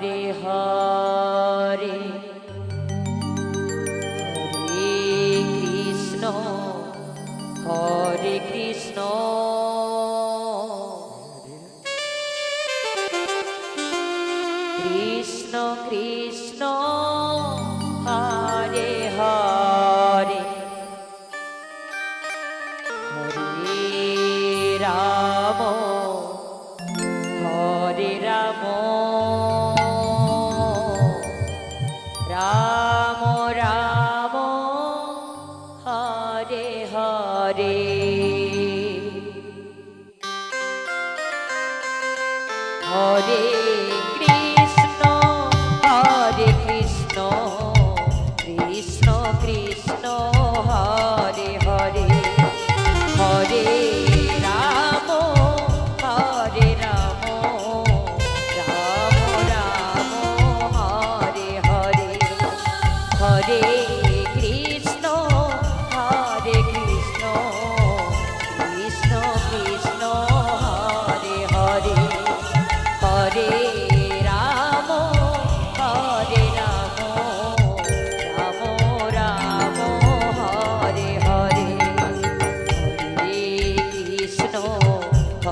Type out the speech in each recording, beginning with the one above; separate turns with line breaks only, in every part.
Hare Hare Hare Krishna Hare Krishna Krishna, Krishna, hori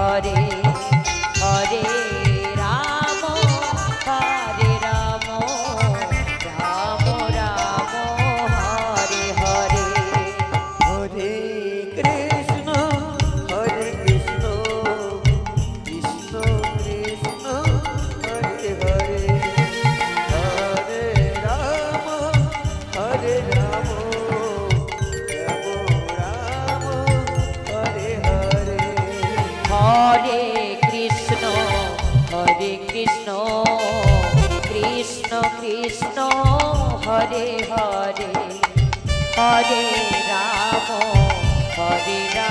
হরে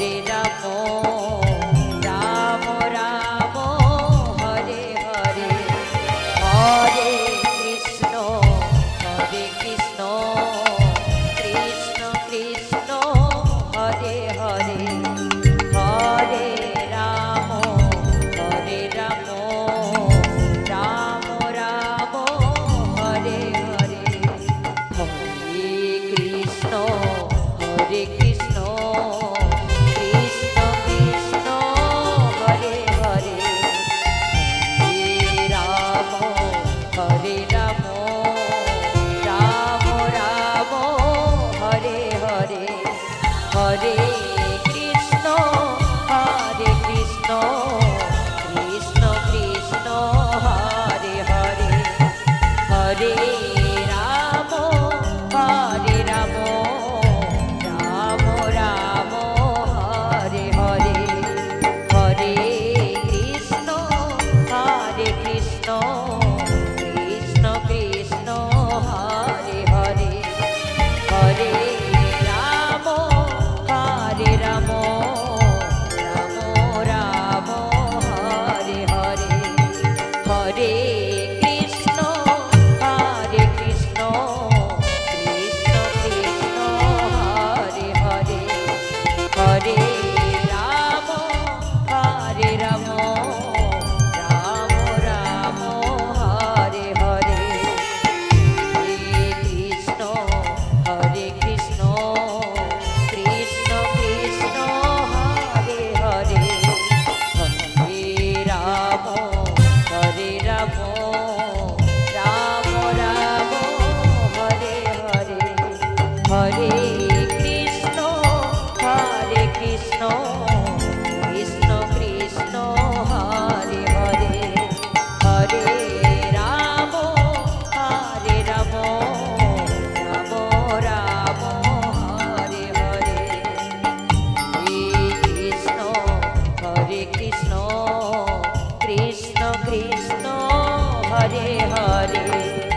Hare Rama করে